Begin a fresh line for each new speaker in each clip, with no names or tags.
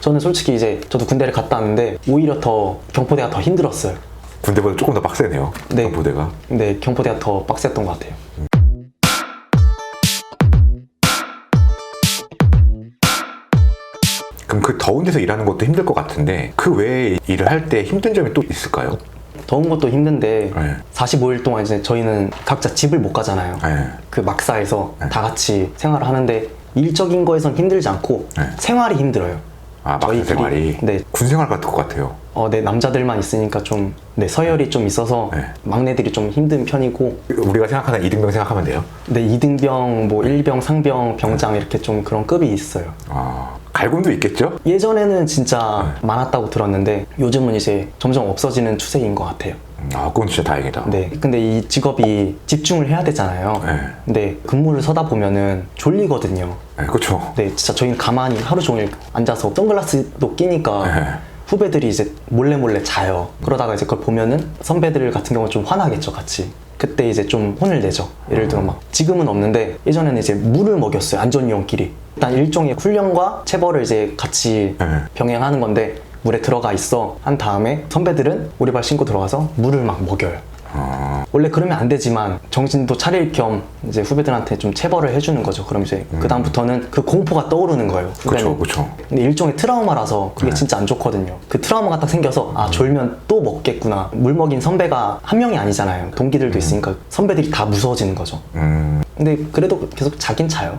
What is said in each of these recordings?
저는 솔직히 이제 저도 군대를 갔다 왔는데 오히려 더 경포대가 더 힘들었어요.
군대보다 조금 더 빡세네요.
네.
부대가.
근데 경포대가 더 빡셌던 것 같아요.
그럼 그 더운 데서 일하는 것도 힘들 것 같은데 그 외에 일을 할 때 힘든 점이 또 있을까요?
더운 것도 힘든데
네.
45일 동안 이제 저희는 각자 집을 못 가잖아요.
네.
그 막사에서 다 같이 생활을 하는데 일적인 거에선 힘들지 않고
네.
생활이 힘들어요.
아,
저희끼리.
생활이
네.
군 생활 같을 것 같아요.
어, 네, 남자들만 있으니까 좀, 네, 서열이 좀 있어서
네.
막내들이 좀 힘든 편이고,
우리가 생각하는 이등병 생각하면 돼요.
네, 2등병, 뭐 1병, 상병, 병장 이렇게 좀 그런 급이 있어요.
아, 갈굼도 있겠죠?
예전에는 진짜 많았다고 들었는데 요즘은 이제 점점 없어지는 추세인 것 같아요.
음, 아, 그건 진짜 다행이다.
네. 근데 이 직업이 집중을 해야 되잖아요.
네.
근데 근무를 서다 보면은 졸리거든요.
네, 그렇죠.
네, 진짜 저희는 가만히 하루 종일 앉아서 선글라스도 끼니까
네.
후배들이 이제 몰래 몰래 자요. 그러다가 이제 그걸 보면은 선배들 같은 경우는 좀 화나겠죠, 같이. 그때 이제 좀 혼을 내죠. 예를 들어 막 지금은 없는데 예전에는 이제 물을 먹였어요. 안전위원끼리. 일단 일종의 훈련과 체벌을 이제 같이
네.
병행하는 건데 물에 들어가 있어 한 다음에 선배들은 오리발 신고 들어가서 물을 막 먹여요.
아,
원래 그러면 안 되지만 정신도 차릴 겸 이제 후배들한테 좀 체벌을 해주는 거죠. 그럼 이제 그 다음부터는 그 공포가 떠오르는 거예요. 후배는.
음. 그쵸, 그쵸.
근데 일종의 트라우마라서 그게
네.
진짜 안 좋거든요. 그 트라우마가 딱 생겨서 아 졸면 또 먹겠구나. 물 먹인 선배가 한 명이 아니잖아요. 동기들도 있으니까 선배들이 다 무서워지는 거죠.
음,
근데 그래도 계속 자긴 자요.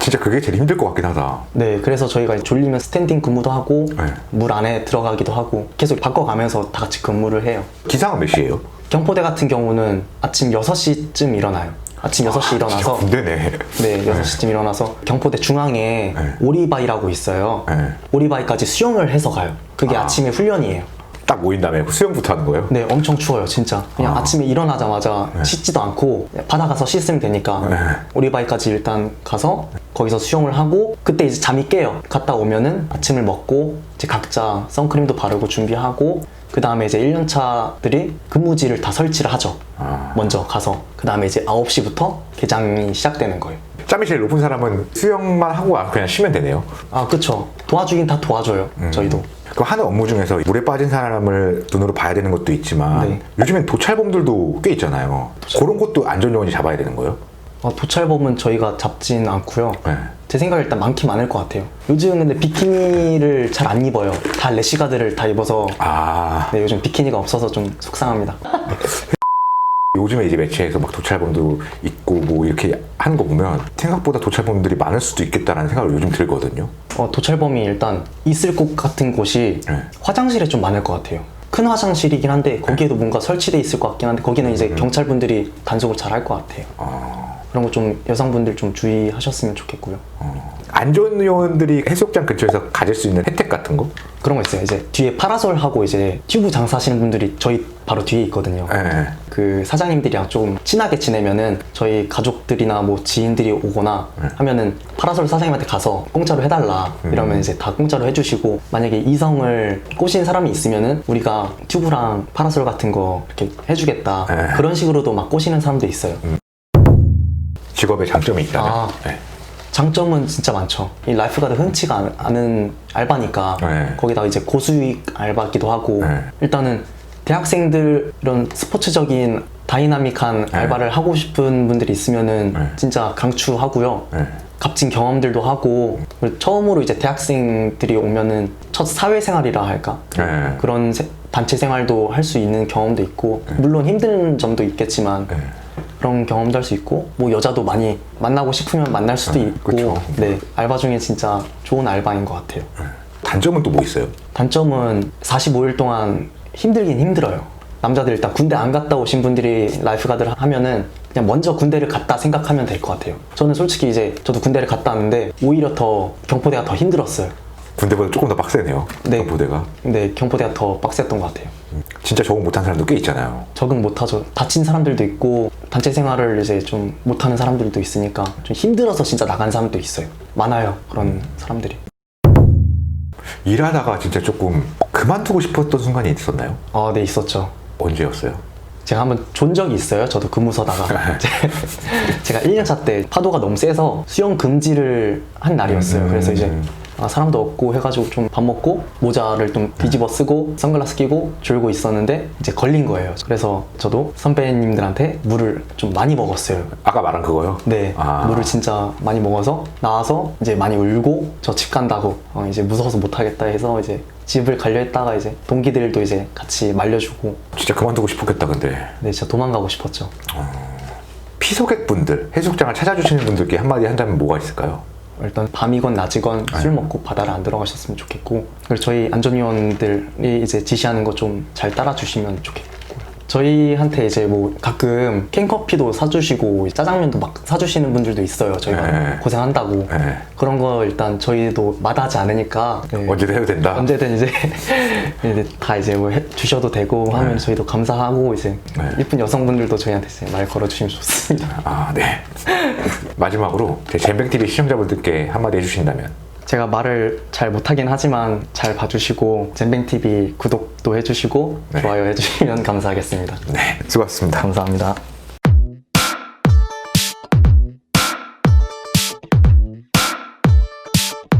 진짜 그게 제일 힘들 것 같긴 하다.
네, 그래서 저희가 졸리면 스탠딩 근무도 하고
네.
물 안에 들어가기도 하고 계속 바꿔가면서 다 같이 근무를 해요.
기상은 몇 시예요?
경포대 같은 경우는 아침 6시쯤 일어나요. 아침 6시 일어나서
군대네.
네, 6시쯤 일어나서 경포대 중앙에
네.
오리바이라고 있어요.
네.
오리바이까지 수영을 해서 가요. 그게
아.
아. 침에 훈련이에요.
딱 모인 다음에 수영부터 하는 거예요?
네, 엄청 추워요, 진짜. 그냥
아.
아. 침에 일어나자마자 씻지도 않고 바다 가서 씻으면 되니까
네.
오리바이까지 일단 가서 거기서 수영을 하고 그때 이제 잠이 깨요. 갔다 오면은 아침을 먹고 이제 각자 선크림도 바르고 준비하고 그 다음에 이제 1년차들이 근무지를 다 설치를 하죠.
아.
먼저 가서 그 다음에 이제 9시부터 개장이 시작되는 거예요.
짬이 제일 높은 사람은 수영만 하고 그냥 쉬면 되네요.
아, 그쵸. 도와주긴 다 도와줘요,
음.
저희도.
그럼 하는 업무 중에서 물에 빠진 사람을 눈으로 봐야 되는 것도 있지만
네.
요즘엔 도찰범들도 꽤 있잖아요. 그런 것도 안전요원이 잡아야 되는 거예요?
어, 도찰범은 저희가 잡진 않고요.
네.
제 생각에 일단 많긴 많을 것 같아요. 요즘 근데 비키니를 잘 안 입어요. 다 래시가드를 다 입어서
아
네, 요즘 비키니가 없어서 좀 속상합니다.
요즘에 이제 매체에서 막 도찰범도 있고 뭐 이렇게 하는 거 보면 생각보다 도찰범들이 많을 수도 있겠다라는 생각을 요즘 들거든요.
어, 도찰범이 일단 있을 곳 같은 곳이
네.
화장실에 좀 많을 것 같아요. 큰 화장실이긴 한데 거기에도 뭔가 설치돼 있을 것 같긴 한데 거기는 이제 경찰분들이 단속을 잘 할 것 같아요.
어,
그런 거 좀 여성분들 좀 주의하셨으면 좋겠고요.
어. 안전요원들이 해수욕장 근처에서 가질 수 있는 혜택 같은 거?
그런 거 있어요. 이제 뒤에 파라솔 하고 이제 튜브 장사하시는 분들이 저희 바로 뒤에 있거든요.
네.
그 사장님들이랑 좀 친하게 지내면은 저희 가족들이나 뭐 지인들이 오거나 하면은 파라솔 사장님한테 가서 공짜로 해달라 이러면 이제 다 공짜로 해주시고 만약에 이성을 꼬신 사람이 있으면은 우리가 튜브랑 파라솔 같은 거 이렇게 해주겠다
네.
그런 식으로도 막 꼬시는 사람도 있어요.
직업의 장점이 있다면.
아.
네.
장점은 진짜 많죠. 이 라이프가드 흔치가 않- 않은 알바니까
네.
거기다가 이제 고수익 알바기도 하고
네.
일단은 대학생들 이런 스포츠적인 다이나믹한
네.
알바를 하고 싶은 분들이 있으면은
네.
진짜 강추하고요.
네.
값진 경험들도 하고 그리고 처음으로 이제 대학생들이 오면은 첫 사회생활이라 할까
네.
그런 세- 단체 생활도 할 수 있는 경험도 있고 물론 힘든 점도 있겠지만
네.
그런 경험도 할 수 있고 뭐 여자도 많이 만나고 싶으면 만날 수도
네,
있고
그쵸.
네 알바 중에 진짜 좋은 알바인 것 같아요
단점은 또 뭐 있어요?
단점은 45일 동안 힘들긴 힘들어요 남자들 일단 군대 안 갔다 오신 분들이 라이프가드를 하면은 그냥 먼저 군대를 갔다 생각하면 될 것 같아요 저는 솔직히 이제 저도 군대를 갔다 왔는데 오히려 더 경포대가 더 힘들었어요
군대보다 조금 더 빡세네요.
네.
부대가.
근데 경포대가 더 빡셌던 것 같아요
진짜 적응 못한 사람도 꽤 있잖아요.
적응 못하죠. 다친 사람들도 있고 단체 생활을 이제 좀 못하는 사람들도 있으니까 좀 힘들어서 진짜 나간 사람도 있어요. 많아요 그런 사람들이.
일하다가 진짜 조금 그만두고 싶었던 순간이 있었나요?
아, 네 있었죠.
언제였어요?
제가 한번 존 적이 있어요. 저도 근무서다가 제가 1년차 때 파도가 너무 세서 수영 금지를 한 날이었어요.
음.
그래서 이제 아, 사람도 없고 해가지고 좀 밥 먹고 모자를 좀 뒤집어 쓰고 선글라스 끼고 졸고 있었는데 이제 걸린 거예요. 그래서 저도 선배님들한테 물을 좀 많이 먹었어요.
아까 말한 그거요?
네,
아.
물을 진짜 많이 먹어서 나와서 이제 많이 울고 저 집 간다고 어, 이제 무서워서 못 하겠다 해서 이제 집을 가려 했다가 이제 동기들도 이제 같이 말려주고
진짜 그만두고 싶었겠다 근데
네, 진짜 도망가고 싶었죠.
피소객분들 해수욕장을 찾아주시는 분들께 한마디 한다면 뭐가 있을까요?
일단 밤이건 낮이건 술 먹고 바다를 안 들어가셨으면 좋겠고 그리고 저희 안전위원들이 이제 지시하는 거 좀 잘 따라주시면 좋겠고 저희한테 이제 뭐 가끔 캔커피도 사주시고 짜장면도 막 사주시는 분들도 있어요 저희가
네.
고생한다고
네.
그런 거 일단 저희도 마다하지 않으니까 네.
언제든 해도 된다?
언제든 이제, 다 이제 뭐 해- 주셔도 되고 하면 저희도 감사하고 이제
네.
이쁜 여성분들도 저희한테 이제 말 걸어주시면 좋습니다.
아, 네. 마지막으로 제 젠뱅TV 시청자분들께 한마디 해주신다면
제가 말을 잘 못하긴 하지만 잘 봐주시고 젠뱅TV 구독도 해주시고
네.
좋아요 해주시면 감사하겠습니다.
네, 수고하셨습니다.
감사합니다.